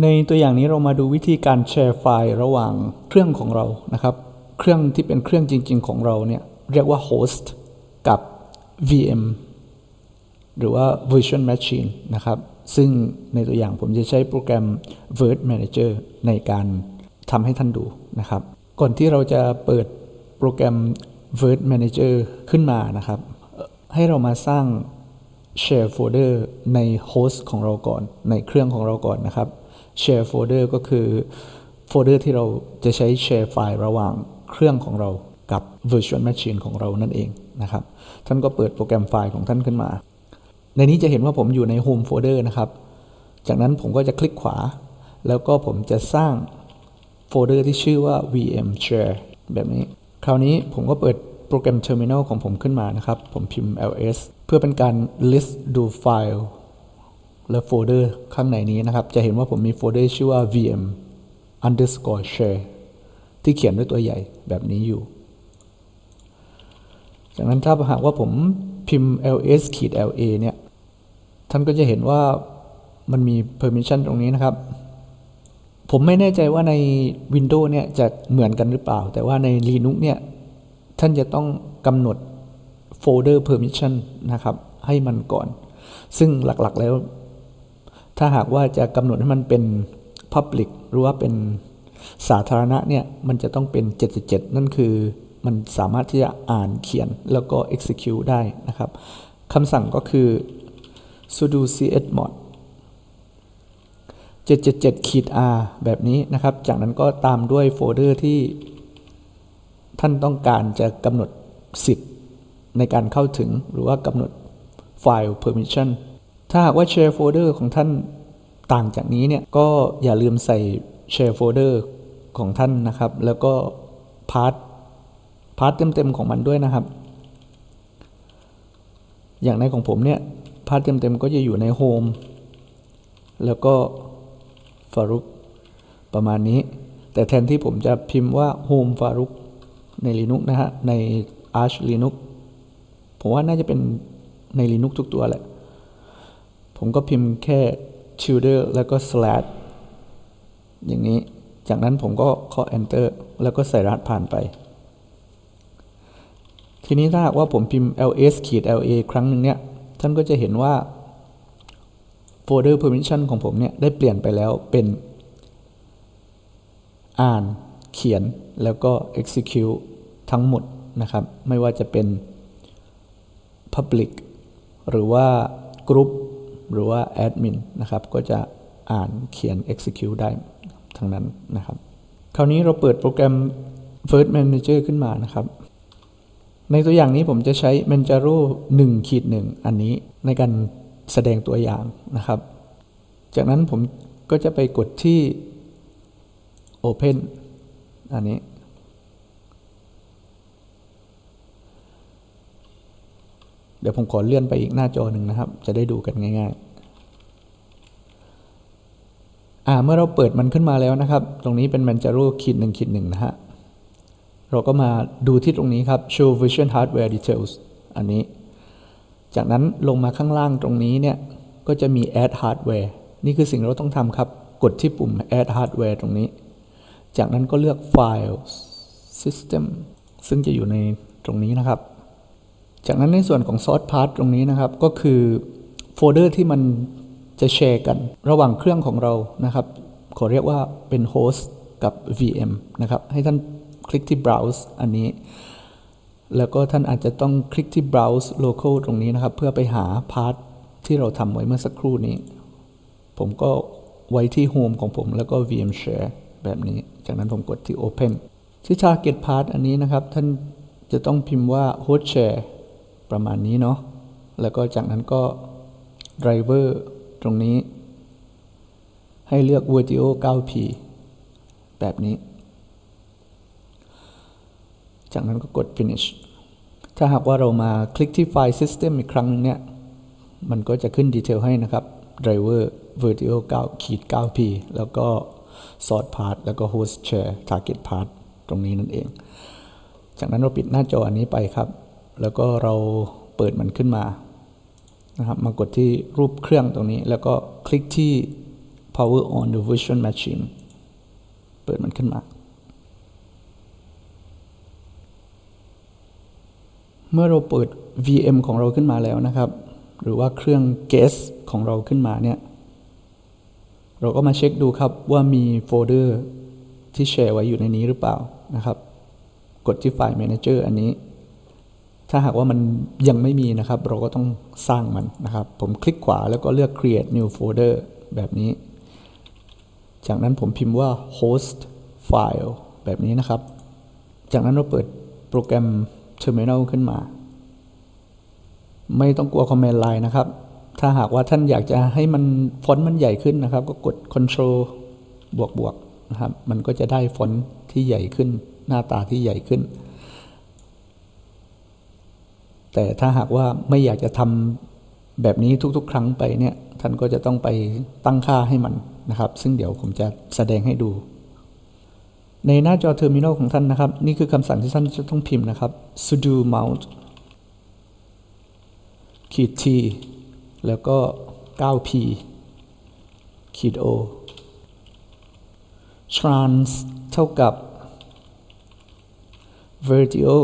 ในตัวอย่างนี้เรามาดูวิธีการแชร์ไฟล์ระหว่างเครื่องของเรานะครับ เครื่องที่เป็นเครื่องจริง ๆ ของเราเนี่ยเรียกว่า host กับ VM หรือว่า virtual machine นะครับ ซึ่งในตัวอย่างผมจะใช้โปรแกรม Virt Manager ในการทำให้ท่านดูนะครับ ก่อนที่เราจะเปิดโปรแกรม Virt Manager ขึ้นมานะครับ ให้เรามาสร้าง share folder ใน host ของเราก่อน ในเครื่องของเราก่อนนะครับ share folder ก็คือโฟลเดอร์ที่เราจะใช้ share ไฟล์ระหว่างเครื่องของเรากับ virtual machine ของเรานั่นเองนะครับ ท่านก็เปิดโปรแกรมไฟล์ของท่านขึ้นมา ในนี้จะเห็นว่าผมอยู่ใน home folder นะครับ จากนั้นผมก็จะคลิกขวา แล้วก็ผมจะสร้างโฟลเดอร์ที่ชื่อว่า vm share แบบนี้ คราวนี้ผมก็เปิดโปรแกรม terminal ของผมขึ้นมานะครับ ผมพิมพ์ ls เพื่อเป็นการ list ดูไฟล์ และโฟลเดอร์ข้างในนี้นะครับ จะเห็นว่าผมมีโฟลเดอร์ชื่อว่า vm underscore share ที่เขียนด้วยตัวใหญ่แบบนี้อยู่ จากนั้นถ้าหากว่าผมพิมพ์ ls ขีด la เนี่ย ท่านก็จะเห็นว่ามันมี permission ตรงนี้นะครับ ผมไม่แน่ใจว่าใน Windows เนี่ยจะเหมือนกันหรือเปล่า แต่ว่าใน Linux เนี่ย ท่านจะต้องกำหนดโฟลเดอร์ permission นะครับ ให้มันก่อน ซึ่งหลักๆแล้ว ถ้าหากว่าจะกำหนดให้มันเป็น Public หรือว่าเป็นสาธารณะเนี่ย มันจะต้องเป็น 77 นั่นคือมันสามารถที่จะอ่านเขียนแล้วก็ execute ได้นะครับคำสั่งก็คือ sudo chmod 777ขีด r แบบนี้นะครับ จากนั้นก็ตามด้วยโฟลเดอร์ที่ท่านต้องการจะกำหนดสิทธิ์ในการเข้าถึงหรือว่ากำหนดไฟล์ permission ถ้าหากว่า share folder ของท่านต่างจากนี้เนี่ยก็อย่าลืมใส่ share folder ของท่านนะครับ แล้วก็ path path เต็มๆของมันด้วยนะครับ อย่างในของผมเนี่ย path เต็มๆก็จะอยู่ใน home แล้วก็ฟารุกประมาณนี้ แต่แทนที่ผมจะพิมพ์ว่า Home ฟารุกใน Linux นะฮะ ใน Arch Linux ผมว่าน่าจะเป็นใน Linux ทุกตัวแหละ ผมก็พิมพ์แค่ tilde แล้วก็ slash อย่างนี้ จากนั้นผมก็เคาะ enter แล้วก็ใส่รหัสผ่านไป ทีนี้ถ้าหากว่าผมพิมพ์ ls ขีด la ครั้งหนึ่งเนี่ย ท่านก็จะเห็นว่าโฟลเดอร์ permission ของผมเนี่ย ได้เปลี่ยนไปแล้วเป็นอ่านเขียนแล้วก็ execute ทั้งหมดนะครับ ไม่ว่าจะเป็น public หรือว่า group หรือว่า admin นะครับก็จะอ่านเขียน execute ได้ทั้งนั้นนะครับ คราวนี้เราเปิดโปรแกรม First Manager ขึ้นมานะครับ ในตัวอย่างนี้ผมจะใช้ Manjaro 1ขีด1อันนี้ในการแสดงตัวอย่างนะครับ จากนั้นผมก็จะไปกดที่ Open อันนี้ เดี๋ยวผมขอเลื่อนไปอีกหน้าจอหนึ่งนะครับ จะได้ดูกันง่ายๆ อ่า เมื่อเราเปิดมันขึ้นมาแล้วนะครับ ตรงนี้เป็น Manjaro ขีดหนึ่งขีดหนึ่งนะฮะ เราก็มาดูที่ตรงนี้ครับ Show Vision Hardware Details อันนี้ จากนั้นลงมาข้างล่างตรงนี้เนี่ย ก็จะมี Add Hardware นี่คือสิ่งเราต้องทำครับ กดที่ปุ่ม Add Hardware ตรงนี้ จากนั้นก็เลือก File System ซึ่งจะอยู่ในตรงนี้นะครับ จากนั้นในส่วนของ Source Path ตรงนี้นะครับ ก็คือโฟลเดอร์ที่มันจะแชร์กัน ระหว่างเครื่องของเรานะครับ ขอเรียกว่าเป็น Host กับ VM นะครับ ให้ท่านคลิกที่ Browse อันนี้ แล้วก็ท่านอาจจะต้องคลิกที่ browse local ตรงนี้นะครับ เพื่อไปหาพาร์ทที่เราทำไว้เมื่อสักครู่นี้ ผมก็ไว้ที่ home ของผมแล้วก็ vm share แบบนี้ จากนั้นผมกดที่ open ที่ target path อันนี้นะครับ ท่านจะต้องพิมพ์ว่า host share ประมาณนี้เนาะแล้วก็จากนั้นก็ driver ตรงนี้ ให้เลือก video 9p แบบนี้ จากนั้นก็กด finish ถ้าหากว่าเรามาคลิกที่ไฟล์ system อีกครั้งหนึงเนี่ย มันก็จะขึ้นดีเทลให้นะครับ driver vertical 9ขีด 9p แล้วก็ source path แล้วก็ host share target path ตรงนี้นั่นเอง จากนั้นเราปิดหน้าจออันนี้ไปครับ แล้วก็เราเปิดมันขึ้นมานะครับมากดที่รูปเครื่องตรงนี้ แล้วก็คลิกที่ power on the virtual machine เปิดมันขึ้นมา เมื่อเราเปิด VM ของเราขึ้นมาแล้วนะครับ หรือว่าเครื่อง guest ของเราขึ้นมาเนี่ย เราก็มาเช็คดูครับว่ามีโฟลเดอร์ที่แชร์ไว้อยู่ในนี้หรือเปล่านะครับ กดที่ไฟล์ Manager อันนี้ ถ้าหากว่ามันยังไม่มีนะครับ เราก็ต้องสร้างมันนะครับ ผมคลิกขวาแล้วก็เลือก create new folder แบบนี้ จากนั้นผมพิมพ์ว่า host file แบบนี้นะครับ จากนั้นเราเปิดโปรแกรม terminal ขึ้นมา ไม่ต้องกลัว command line นะครับ ถ้าหากว่าท่านอยากจะให้มันฟอนต์มันใหญ่ขึ้นนะครับ ก็กด control บวกบวกนะครับ มันก็จะได้ฟอนต์ที่ใหญ่ขึ้น หน้าตาที่ใหญ่ขึ้น แต่ถ้าหากว่าไม่อยากจะทำแบบนี้ทุก ๆ ครั้งไปเนี่ยท่านก็จะต้องไปตั้งค่าให้มันนะครับ ซึ่งเดี๋ยวผมจะแสดงให้ดู ในหน้าจอเทอร์มินอลของท่านนะครับ นี่คือคำสั่งที่ท่านจะต้องพิมพ์นะครับ sudo mount ขีด t แล้วก็ 9p ขีด o trans เท่ากับ vertio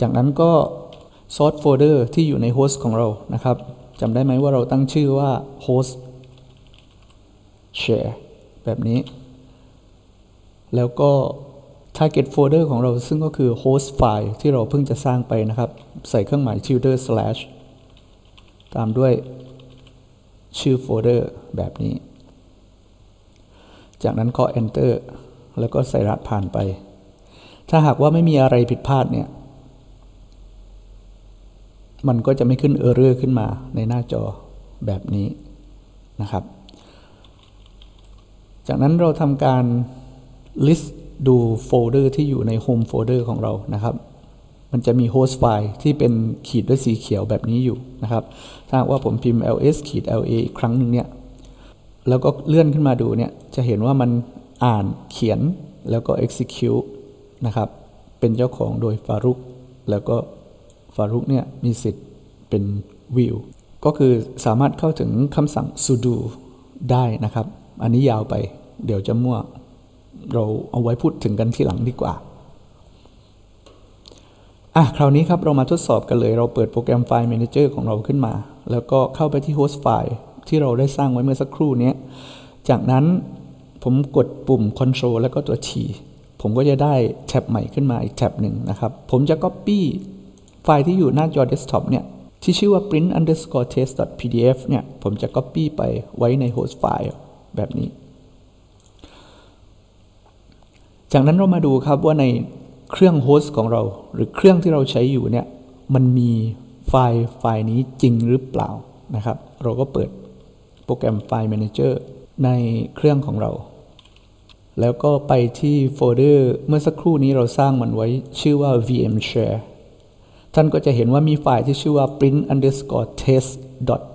จากนั้นก็ source folder ที่อยู่ใน host ของเรานะครับจำได้ไหมว่าเราตั้งชื่อว่า host share แบบนี้ แล้วก็ target folder ของเราซึ่งก็คือ host file ที่เราเพิ่งจะสร้างไปนะครับ ใส่เครื่องหมาย tilde slash ตามด้วยชื่อโฟลเดอร์แบบนี้ จากนั้นก็ enter แล้วก็ใส่รหัสผ่านไป ถ้าหากว่าไม่มีอะไรผิดพลาดเนี่ย มันก็จะไม่ขึ้น error ขึ้นมาในหน้าจอแบบนี้นะครับ จากนั้นเราทำการ list ดูโฟลเดอร์ที่อยู่ใน home folder ของเรานะครับ มันจะมี host file ที่เป็นขีดด้วยสีเขียวแบบนี้อยู่นะครับ ถ้าว่าผมพิมพ์ ls ขีด la อีกครั้งหนึ่งเนี่ย แล้วก็เลื่อนขึ้นมาดูเนี่ย จะเห็นว่ามันอ่านเขียนแล้วก็ execute นะครับ เป็นเจ้าของโดยฟารุกแล้วก็ารุกเนี่ยมีสิทธิ์เป็น view ก็คือสามารถเข้าถึงคำสั่ง sudo ได้นะครับ อันนี้ยาวไป เดี๋ยวจะมั่ว เราเอาไว้พูดถึงกันที่หลังดีกว่าอะคราวนี้ครับเรามาทดสอบกันเลย เราเปิดโปรแกรมไฟล์ Manager ของเราขึ้นมา แล้วก็เข้าไปที่ host file ที่เราได้สร้างไว้เมื่อสักครู่นี้จากนั้นผมกดปุ่ม Control แล้วก็ตัว T ผมก็จะได้แท็บใหม่ขึ้นมาอีกแท็บหนึ่งนะครับ ผมจะ Copy ไฟล์ที่อยู่หน้าจอ Desktop เนี่ยที่ชื่อว่า print underscore test pdf เนี่ยผมจะ Copy ไปไว้ใน host file แบบนี้ จากนั้นเรามาดูครับว่าในเครื่องโฮสต์ของเรา หรือเครื่องที่เราใช้อยู่เนี่ยมันมีไฟล์ไฟล์นี้จริงหรือเปล่านะครับ เราก็เปิดโปรแกรมไฟล์ Manager ในเครื่องของเรา แล้วก็ไปที่โฟลเดอร์เมื่อสักครู่นี้เราสร้างมันไว้ชื่อว่า vm share ท่านก็จะเห็นว่ามีไฟล์ที่ชื่อว่า print underscore test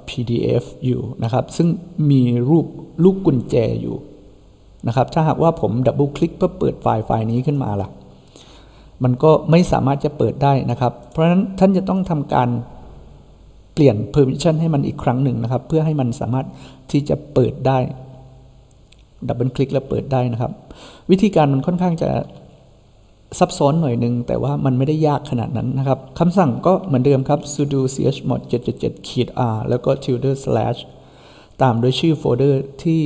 pdf อยู่นะครับ ซึ่งมีรูปลูกกุญแจอยู่นะครับถ้าหากว่าผมดับเบิลคลิกเพื่อเปิดไฟล์ไฟล์นี้ขึ้นมาล่ะ มันก็ไม่สามารถจะเปิดได้นะครับ เพราะฉะนั้นท่านจะต้องทำการเปลี่ยน permission ให้มันอีกครั้งหนึ่งนะครับ เพื่อให้มันสามารถที่จะเปิดได้ดับเบิลคลิกแล้วเปิดได้นะครับ วิธีการมันค่อนข้างจะ ซับซ้อนหน่อยหนึ่งแต่ว่ามันไม่ได้ยากขนาดนั้นนะครับคำสั่งก็เหมือนเดิมครับ sudo chmod 777ขีด r แล้วก็ tilde slash ตามด้วยชื่อโฟลเดอร์ที่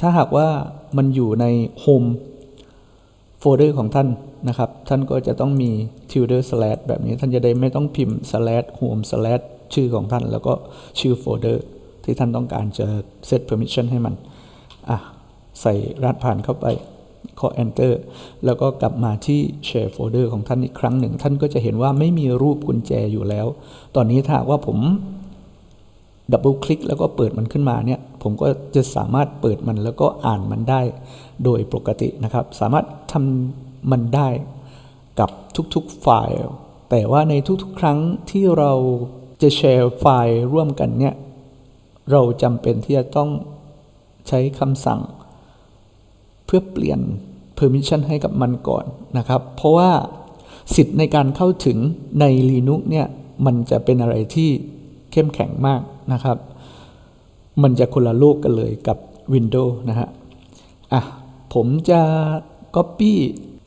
ถ้าหากว่ามันอยู่ใน home โฟลเดอร์ของท่านนะครับ ท่านก็จะต้องมี tilde slash แบบนี้ท่านจะได้ไม่ต้องพิมพ์ slash home slash ชื่อของท่าน แล้วก็ชื่อโฟลเดอร์ที่ท่านต้องการจะ set permission ให้มัน อะ ใส่รหัสผ่านเข้าไป ขอ enter แล้วก็กลับมาที่ share folder ของท่านอีกครั้งหนึ่ง ท่านก็จะเห็นว่าไม่มีรูปกุญแจอยู่แล้ว ตอนนี้ถ้าว่าผมดับเบิลคลิกแล้วก็เปิดมันขึ้นมาเนี่ย ผมก็จะสามารถเปิดมันแล้วก็อ่านมันได้โดยปกตินะครับ สามารถทำมันได้กับทุกๆไฟล์ แต่ว่าในทุกๆ ครั้งที่เราจะแชร์ไฟล์ร่วมกันเนี่ย เราจำเป็นที่จะต้องใช้คำสั่ง เพื่อเปลี่ยน permission ให้กับมันก่อนนะครับ เพราะว่าสิทธิ์ในการเข้าถึงใน Linux เนี่ยมันจะเป็นอะไรที่เข้มแข็งมากนะครับ มันจะคนละโลกกันเลยกับ Windows นะฮะ อะ ผมจะ Copy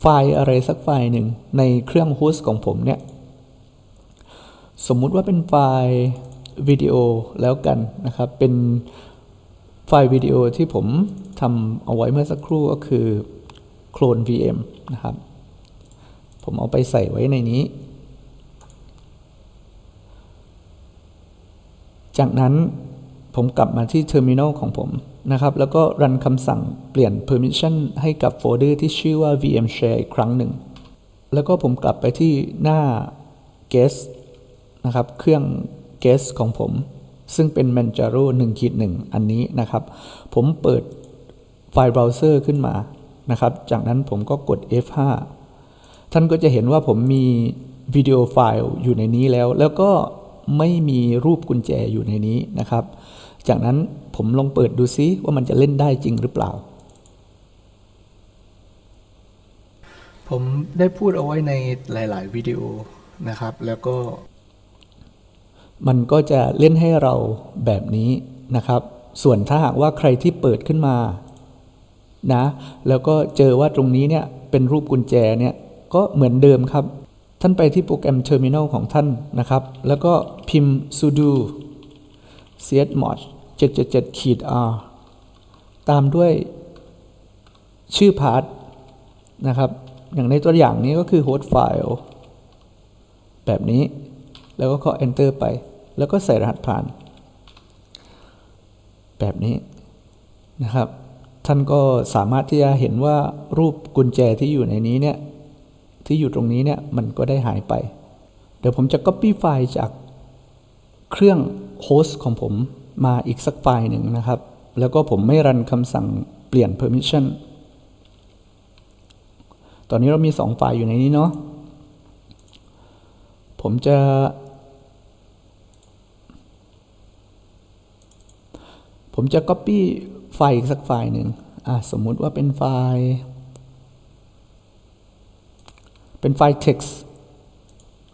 ไฟล์อะไรสักไฟล์หนึ่งในเครื่องโฮสต์ของผมเนี่ย สมมุติว่าเป็นไฟล์วิดีโอแล้วกันนะครับ เป็น ไฟล์วิดีโอที่ผมทำเอาไว้เมื่อสักครู่ก็คือโคลน VM นะครับ ผมเอาไปใส่ไว้ในนี้ จากนั้นผมกลับมาที่ Terminal ของผมนะครับ แล้วก็รันคำสั่งเปลี่ยน Permission ให้กับโฟลเดอร์ที่ชื่อว่า VM Share อีกครั้งหนึ่ง แล้วก็ผมกลับไปที่หน้า Guest นะครับ เครื่อง Guest ของผม ซึ่งเป็น Manjaro 1ขีด1อันนี้นะครับ ผมเปิดไฟล์เบราว์เซอร์ขึ้นมานะครับ จากนั้นผมก็กด F5 ท่านก็จะเห็นว่าผมมีวิดีโอไฟล์อยู่ในนี้แล้ว แล้วก็ไม่มีรูปกุญแจอยู่ในนี้นะครับ จากนั้นผมลองเปิดดูซิว่ามันจะเล่นได้จริงหรือเปล่า ผมได้พูดเอาไว้ในหลาย ๆ วิดีโอนะครับ แล้วก็ มันก็จะเล่นให้เราแบบนี้นะครับ ส่วนถ้าหากว่าใครที่เปิดขึ้นมานะแล้วก็เจอว่าตรงนี้เนี่ยเป็นรูปกุญแจเนี่ยก็เหมือนเดิมครับ ท่านไปที่โปรแกรม Terminal ของท่านนะครับ แล้วก็พิมพ์ sudo chmod 777ขีด r ตามด้วยชื่อพาร์ทนะครับ อย่างในตัวอย่างนี้ก็คือ host file แบบนี้ แล้วก็เคาะ enter ไป แล้วก็ใส่รหัสผ่าน แบบนี้นะครับ ท่านก็สามารถที่จะเห็นว่ารูปกุญแจที่อยู่ในนี้เนี่ย ที่อยู่ตรงนี้เนี่ยมันก็ได้หายไป เดี๋ยวผมจะ copy ไฟล์จากเครื่องโฮสต์ของผมมาอีกสักไฟล์หนึ่งนะครับ แล้วก็ผมไม่รันคำสั่งเปลี่ยน permission ตอนนี้เรามี 2 ไฟล์อยู่ในนี้เนาะ ผมจะ ผมจะ copy ไฟล์อีกสักไฟล์หนึ่งอะสมมุติว่าเป็นไฟล์ เป็นไฟล์ text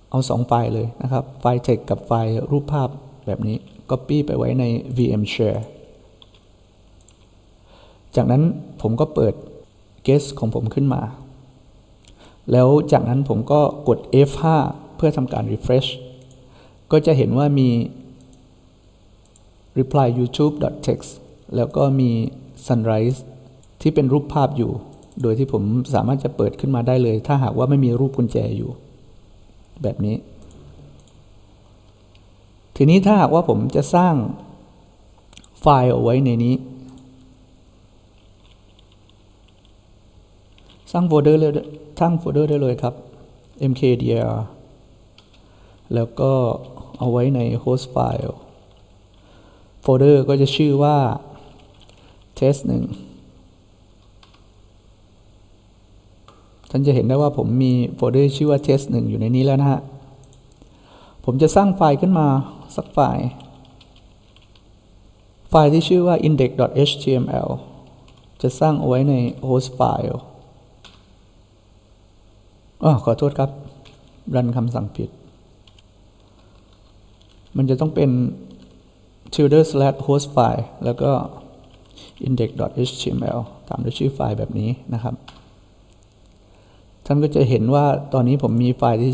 เอาสองไฟล์เลยนะครับ ไฟล์ text กับไฟล์รูปภาพแบบนี้ Copy ไปไว้ใน VM Share จากนั้นผมก็เปิด Guest ของผมขึ้นมา แล้วจากนั้นผมก็กด F5 เพื่อทำการ refresh ก็จะเห็นว่ามี reply youtube.txt แล้วก็มี sunrise ที่เป็นรูปภาพอยู่ โดยที่ผมสามารถจะเปิดขึ้นมาได้เลย ถ้าหากว่าไม่มีรูปกุญแจอยู่ แบบนี้ ทีนี้ถ้าหากว่าผมจะสร้างไฟล์เอาไว้ในนี้ สร้างโฟลเดอร์เลยสร้างโฟลเดอร์ได้เลยครับ mkdir แล้วก็เอาไว้ใน host file โฟลเดอร์ก็จะชื่อว่า test 1ท่านจะเห็นได้ว่าผมมีโฟลเดอร์ชื่อว่า test 1อยู่ในนี้แล้วนะฮะ ผมจะสร้างไฟล์ขึ้นมาสักไฟล์ ไฟล์ที่ชื่อว่า index.html จะสร้างเอาไว้ใน host file อ๋อขอโทษครับ รันคำสั่งผิด มันจะต้องเป็น tilde slash host file แล้วก็ index.html ตามด้วยชื่อไฟล์แบบนี้นะครับ ท่านก็จะเห็นว่าตอนนี้ผมมีไฟล์ที่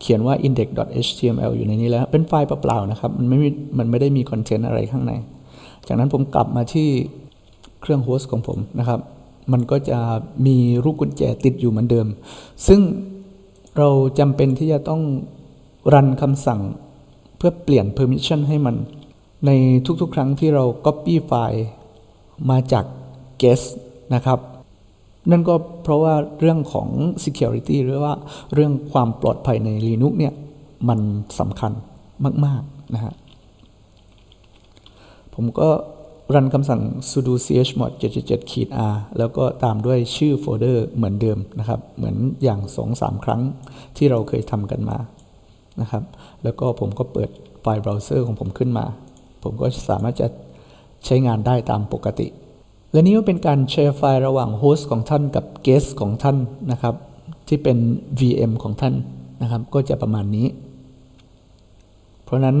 เขียนว่า index.html อยู่ในนี้แล้ว เป็นไฟล์เปล่าๆนะครับ มันไม่มีมันไม่ได้มีคอนเทนต์อะไรข้างใน จากนั้นผมกลับมาที่เครื่องโฮสต์ของผมนะครับ มันก็จะมีรูปกุญแจติดอยู่เหมือนเดิม ซึ่งเราจำเป็นที่จะต้องรันคำสั่งเพื่อเปลี่ยน permission ให้มัน ในทุกๆ ครั้งที่เรา copy ไฟล์มาจาก guest นะครับ นั่นก็เพราะว่าเรื่องของ security หรือว่าเรื่องความปลอดภัยใน Linux เนี่ย มันสำคัญมาก ๆ นะฮะ ผมก็รันคำสั่ง sudo chmod 777ขีด r แล้วก็ตามด้วยชื่อโฟลเดอร์เหมือนเดิมนะครับ เหมือนอย่าง 2-3 ครั้งที่เราเคยทำกันมานะครับ แล้วก็ผมก็เปิดไฟล์เบราว์เซอร์ของผมขึ้นมา ผมก็สามารถจะใช้งานได้ตามปกติ และนี้ก็เป็นการแชร์ไฟล์ระหว่างโฮสต์ของท่านกับเกสของท่านนะครับ ที่เป็น VM ของท่านนะครับ ก็จะประมาณนี้ เพราะนั้น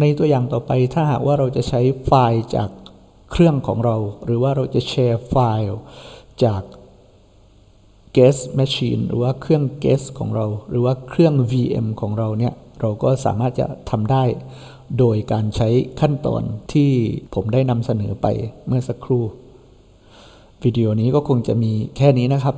ในตัวอย่างต่อไปถ้าหากว่าเราจะใช้ไฟล์จากเครื่องของเรา หรือว่าเราจะแชร์ไฟล์จาก guest machine หรือว่าเครื่อง guest ของเรา หรือว่าเครื่อง VM ของเราเนี่ย เราก็สามารถจะทำได้ โดยการใช้ขั้นตอนที่ผมได้นำเสนอไปเมื่อสักครู่ วิดีโอนี้ก็คงจะมีแค่นี้นะครับ